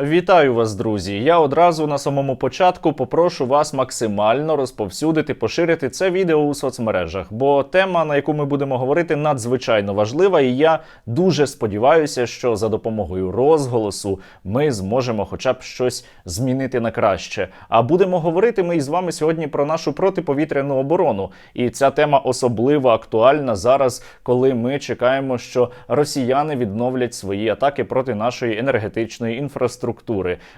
Вітаю вас, друзі! Я одразу на самому початку попрошу вас максимально розповсюдити, поширити це відео у соцмережах, бо тема, на яку ми будемо говорити, надзвичайно важлива, і я дуже сподіваюся, що за допомогою розголосу ми зможемо хоча б щось змінити на краще. А будемо говорити ми із вами сьогодні про нашу протиповітряну оборону. І ця тема особливо актуальна зараз, коли ми чекаємо, що росіяни відновлять свої атаки проти нашої енергетичної інфраструктури.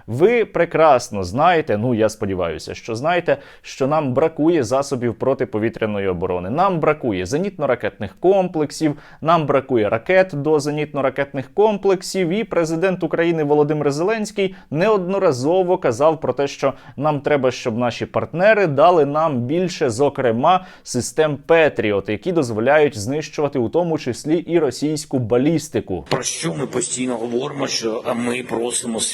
Ви прекрасно знаєте, ну я сподіваюся, що знаєте, що нам бракує засобів протиповітряної оборони. Нам бракує зенітно-ракетних комплексів, нам бракує ракет до зенітно-ракетних комплексів. І президент України Володимир Зеленський неодноразово казав про те, що нам треба, щоб наші партнери дали нам більше, зокрема, систем Петріот, які дозволяють знищувати у тому числі і російську балістику. Про що ми постійно говоримо, що ми просимо світ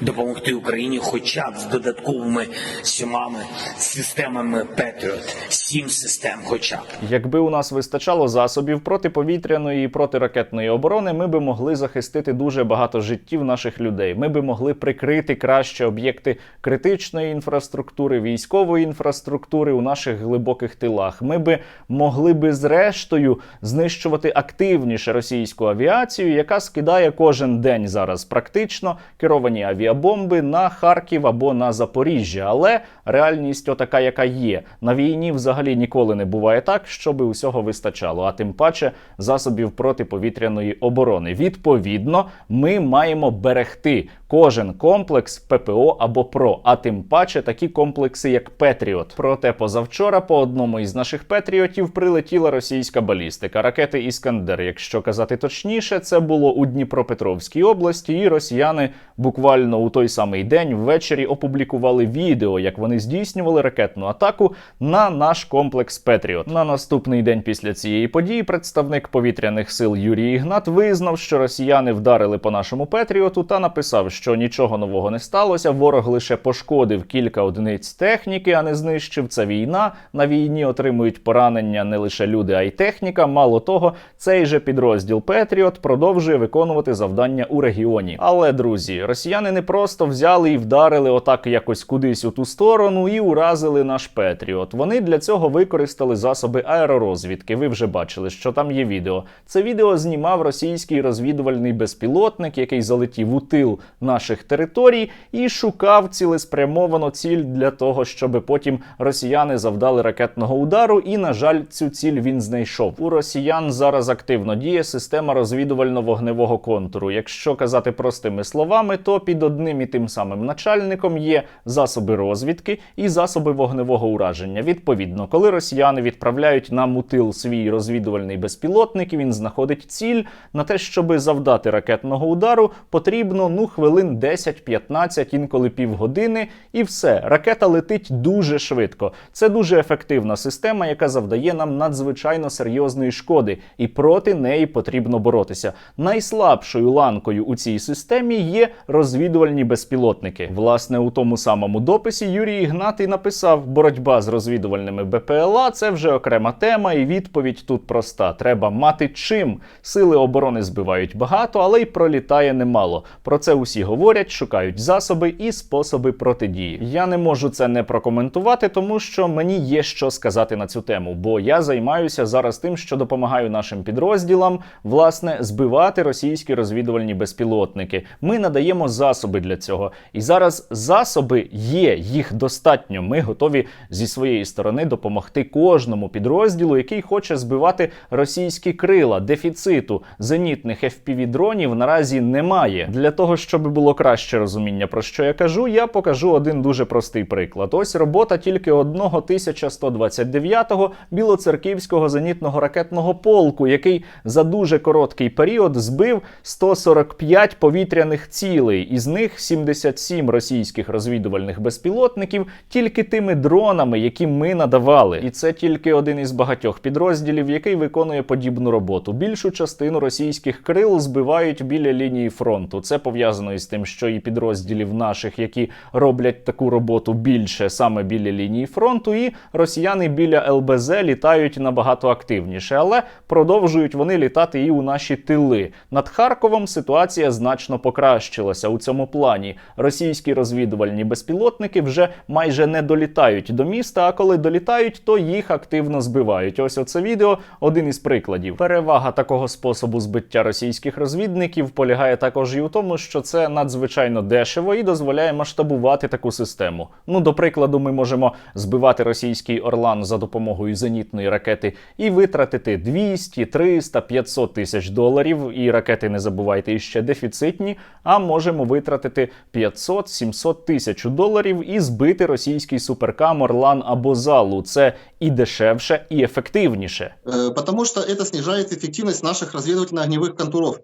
допомогти Україні, хоча б з додатковими сімами системами Patriot, сім систем, хоча б. Якби у нас вистачало засобів протиповітряної і протиракетної оборони, ми би могли захистити дуже багато життів наших людей. Ми би могли прикрити краще об'єкти критичної інфраструктури, військової інфраструктури у наших глибоких тилах. Ми би могли би зрештою знищувати активніше російську авіацію, яка скидає кожен день зараз практично керовані авіабомби на Харків або на Запоріжжя. Але реальність отака, яка є. На війні взагалі ніколи не буває так, щоб усього вистачало, а тим паче засобів протиповітряної оборони. Відповідно, ми маємо берегти кожен комплекс ППО або ПРО, а тим паче такі комплекси, як Петріот. Проте позавчора по одному із наших Петріотів прилетіла російська балістика, ракети Іскандер. Якщо казати точніше, це було у Дніпропетровській області, і росіяни буквально у той самий день ввечері опублікували відео, як вони здійснювали ракетну атаку на наш комплекс Петріот. На наступний день після цієї події представник повітряних сил Юрій Ігнат визнав, що росіяни вдарили по нашому Петріоту та написав, що нічого нового не сталося. Ворог лише пошкодив кілька одиниць техніки, а не знищив. Це війна. На війні отримують поранення не лише люди, а й техніка. Мало того, цей же підрозділ Петріот продовжує виконувати завдання у регіоні. Але друзі, росіяни не просто взяли і вдарили отак якось кудись у ту сторону і уразили наш Петріот. Вони для цього використали засоби аеророзвідки. Ви вже бачили, що там є відео. Це відео знімав російський розвідувальний безпілотник, який залетів у тил наших територій і шукав цілеспрямовано ціль для того, щоб потім росіяни завдали ракетного удару. І, на жаль, цю ціль він знайшов. У росіян зараз активно діє система розвідувально-вогневого контуру. Якщо казати простими словами, то під одним і тим самим начальником є засоби розвідки і засоби вогневого ураження. Відповідно, коли росіяни відправляють нам у тил свій розвідувальний безпілотник, він знаходить ціль на те, щоб завдати ракетного удару, потрібно ну хвилин 10-15, інколи півгодини, і все. Ракета летить дуже швидко. Це дуже ефективна система, яка завдає нам надзвичайно серйозної шкоди, і проти неї потрібно боротися. Найслабшою ланкою у цій системі є розвідувальні безпілотники. Власне, у тому самому дописі Юрій Ігнатий написав: боротьба з розвідувальними БПЛА це вже окрема тема, і відповідь тут проста: треба мати чим. Сили оборони збивають багато, але й пролітає немало. Про це усі говорять, шукають засоби і способи протидії. Я не можу це не прокоментувати, тому що мені є що сказати на цю тему, бо я займаюся зараз тим, що допомагаю нашим підрозділам власне збивати російські розвідувальні безпілотники. Ми надаємо засоби для цього. І зараз засоби є, їх достатньо. Ми готові зі своєї сторони допомогти кожному підрозділу, який хоче збивати російські крила. Дефіциту зенітних fpv дронів наразі немає. Для того щоб було краще розуміння про що я кажу, я покажу один дуже простий приклад. Ось робота тільки одного 1129-го білоцерківського зенітного ракетного полку, який за дуже короткий період збив 145 повітряних цілей, із них 77 російських розвідувальних безпілотників тільки тими дронами, які ми надавали. І це тільки один із багатьох підрозділів, який виконує подібну роботу. Більшу частину російських крил збивають біля лінії фронту. Це пов'язано із тим, що і підрозділів наших, які роблять таку роботу більше саме біля лінії фронту, і росіяни біля ЛБЗ літають набагато активніше, але продовжують вони літати і у наші тили. Над Харковом ситуація значно покращилася. Змінилося у цьому плані. Російські розвідувальні безпілотники вже майже не долітають до міста. А коли долітають, то їх активно збивають. Ось оце відео один із прикладів. Перевага такого способу збиття російських розвідників полягає також і у тому, що це надзвичайно дешево і дозволяє масштабувати таку систему. Ну, до прикладу, ми можемо збивати російський Орлан за допомогою зенітної ракети і витратити 200, 300, 500 тисяч доларів. І ракети не забувайте іще дефіцитні. А можемо витратити 500, 700 тисяч доларів і збити російський суперкам Орлан або залу. Це і дешевше, і ефективніше. Э, потому что это снижает эффективность наших разведывательно-огневых контуров.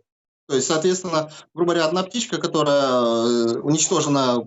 То есть, соответственно, грубо говоря, одна птичка, которая э, уничтожена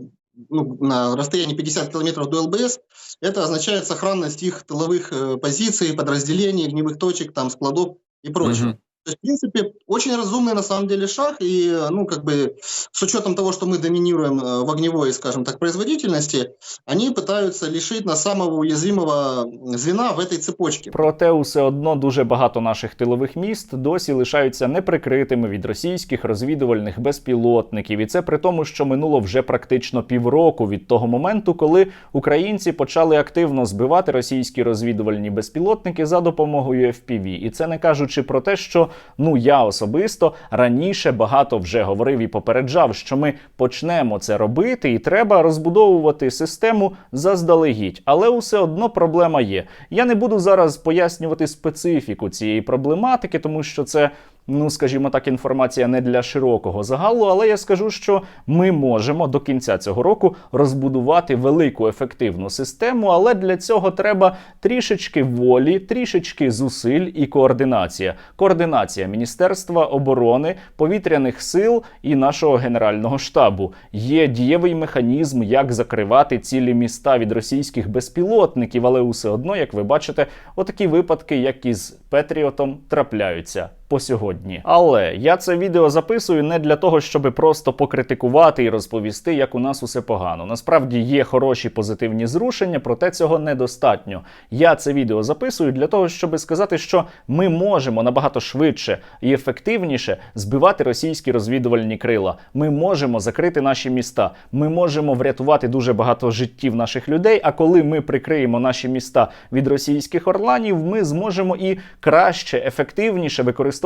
ну, на расстоянии 50 километров до ЛБС, это означает сохранность их тыловых э, позиций, подразделений, огневых точек, там, складов и прочего. Мгм. То есть, в принципе, очень разумный на самом деле шаг, и, э, ну, как бы, с учетом того, что мы доминируем э, в огневой, скажем так, производительности, они пытаются лишить нас самого уязвимого звена в этой цепочке. Проте, усе одно дуже багато наших тилових міст досі лишаються неприкритими від російських розвідувальних безпілотників, і це при тому, що минуло вже практично півроку від того моменту, коли українці почали активно збивати російські розвідувальні безпілотники за допомогою FPV. І це не кажучи про те, що ну я особисто раніше багато вже говорив і попереджав, що ми почнемо це робити, і треба розбудовувати систему заздалегідь. Але усе одно проблема є. Я не буду зараз пояснювати специфіку цієї проблематики, тому що це. Ну, скажімо так, інформація не для широкого загалу, але я скажу, що ми можемо до кінця цього року розбудувати велику ефективну систему, але для цього треба трішечки волі, трішечки зусиль і координація. Координація Міністерства оборони, повітряних сил і нашого генерального штабу. Є дієвий механізм, як закривати цілі міста від російських безпілотників, але усе одно, як ви бачите, отакі випадки, як із Петріотом, трапляються по сьогодні. Але я це відео записую не для того, щоб просто покритикувати і розповісти, як у нас усе погано. Насправді є хороші позитивні зрушення, проте цього недостатньо. Я це відео записую для того, щоб сказати, що ми можемо набагато швидше і ефективніше збивати російські розвідувальні крила. Ми можемо закрити наші міста. Ми можемо врятувати дуже багато життів наших людей. А коли ми прикриємо наші міста від російських орланів, ми зможемо і краще, ефективніше використовувати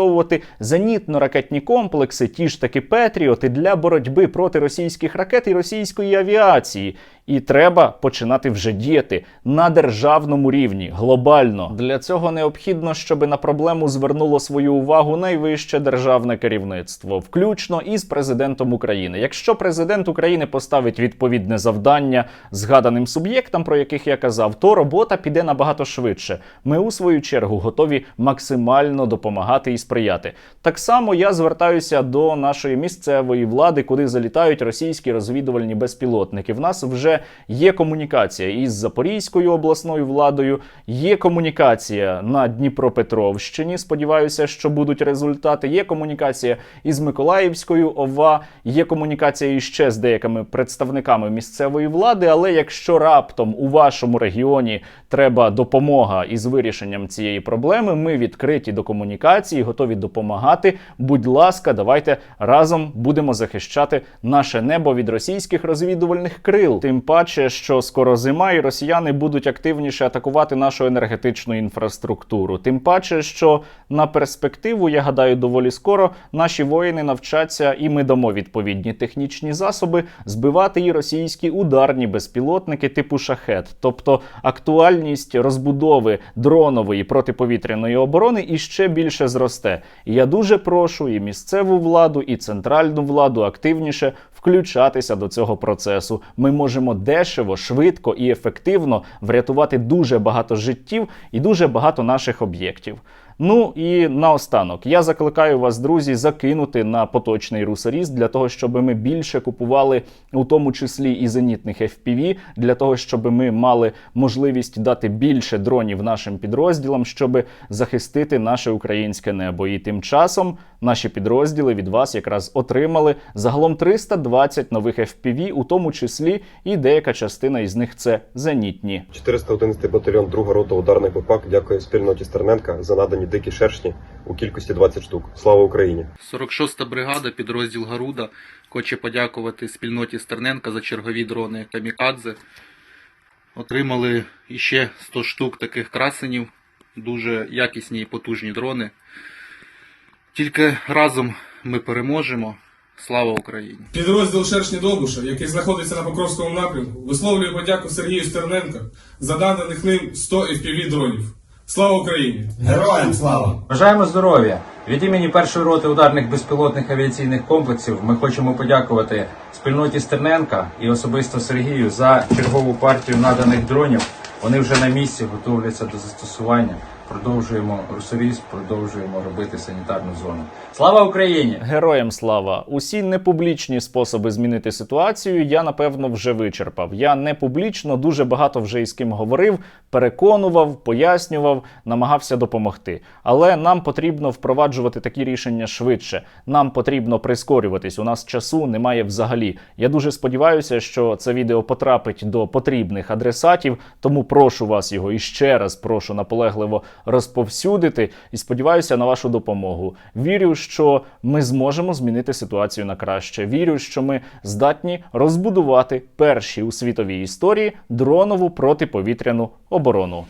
зенітно-ракетні комплекси, ті ж таки Петріоти для боротьби проти російських ракет і російської авіації. І треба починати вже діяти на державному рівні, глобально. Для цього необхідно, щоб на проблему звернуло свою увагу найвище державне керівництво, включно із президентом України. Якщо президент України поставить відповідне завдання згаданим суб'єктам, про яких я казав, то робота піде набагато швидше. Ми у свою чергу готові максимально допомагати і сприяти. Так само я звертаюся до нашої місцевої влади, куди залітають російські розвідувальні безпілотники. В нас вже є комунікація із Запорізькою обласною владою, є комунікація на Дніпропетровщині. Сподіваюся, що будуть результати. Є комунікація із Миколаївською ОВА, є комунікація іще з деякими представниками місцевої влади. Але якщо раптом у вашому регіоні треба допомога із вирішенням цієї проблеми, ми відкриті до комунікації, готові допомагати. Будь ласка, давайте разом будемо захищати наше небо від російських розвідувальних крил. Тим паче, що скоро зима, і росіяни будуть активніше атакувати нашу енергетичну інфраструктуру. Тим паче, що на перспективу, я гадаю, доволі скоро наші воїни навчаться, і ми дамо відповідні технічні засоби збивати і російські ударні безпілотники типу шахет, тобто актуальність розбудови дронової протиповітряної оборони іще більше зросте. І я дуже прошу і місцеву владу, і центральну владу активніше включатися до цього процесу. Ми можемо дешево, швидко і ефективно врятувати дуже багато життів і дуже багато наших об'єктів. Ну і наостанок я закликаю вас, друзі, закинути на поточний русаріст для того, щоб ми більше купували, у тому числі і зенітних FPV, для того, щоб ми мали можливість дати більше дронів нашим підрозділам, щоб захистити наше українське небо. І тим часом наші підрозділи від вас якраз отримали загалом 320 нових FPV, у тому числі і деяка частина із них це зенітні. 411 батальйон, друга рота ударних ВПАК. Дякую спільноті Стерненка за надані дикі шершні у кількості 20 штук. Слава Україні! 46-та бригада, підрозділ Гаруда, хоче подякувати спільноті Стерненка за чергові дрони Камікадзе. Отримали іще 100 штук таких красенів, дуже якісні і потужні дрони. Тільки разом ми переможемо. Слава Україні! Підрозділ Шершні Довбуша, який знаходиться на Покровському напрямку, висловлює подяку Сергію Стерненка за наданих ним 100 FPV дронів. Слава Україні! Героям слава! Бажаємо здоров'я! Від імені першої роти ударних безпілотних авіаційних комплексів ми хочемо подякувати спільноті Стерненка і особисто Сергію за чергову партію наданих дронів. Вони вже на місці готуються до застосування. Продовжуємо русоріз, продовжуємо робити санітарну зону. Слава Україні! Героям слава! Усі непублічні способи змінити ситуацію я напевно вже вичерпав. Я не публічно дуже багато вже із ким говорив, переконував, пояснював, намагався допомогти. Але нам потрібно впроваджувати такі рішення швидше. Нам потрібно прискорюватись. У нас часу немає взагалі. Я дуже сподіваюся, що це відео потрапить до потрібних адресатів. Тому прошу вас його і ще раз прошу наполегливо розповсюдити і сподіваюся на вашу допомогу. Вірю, що ми зможемо змінити ситуацію на краще. Вірю, що ми здатні розбудувати перші у світовій історії дронову протиповітряну оборону.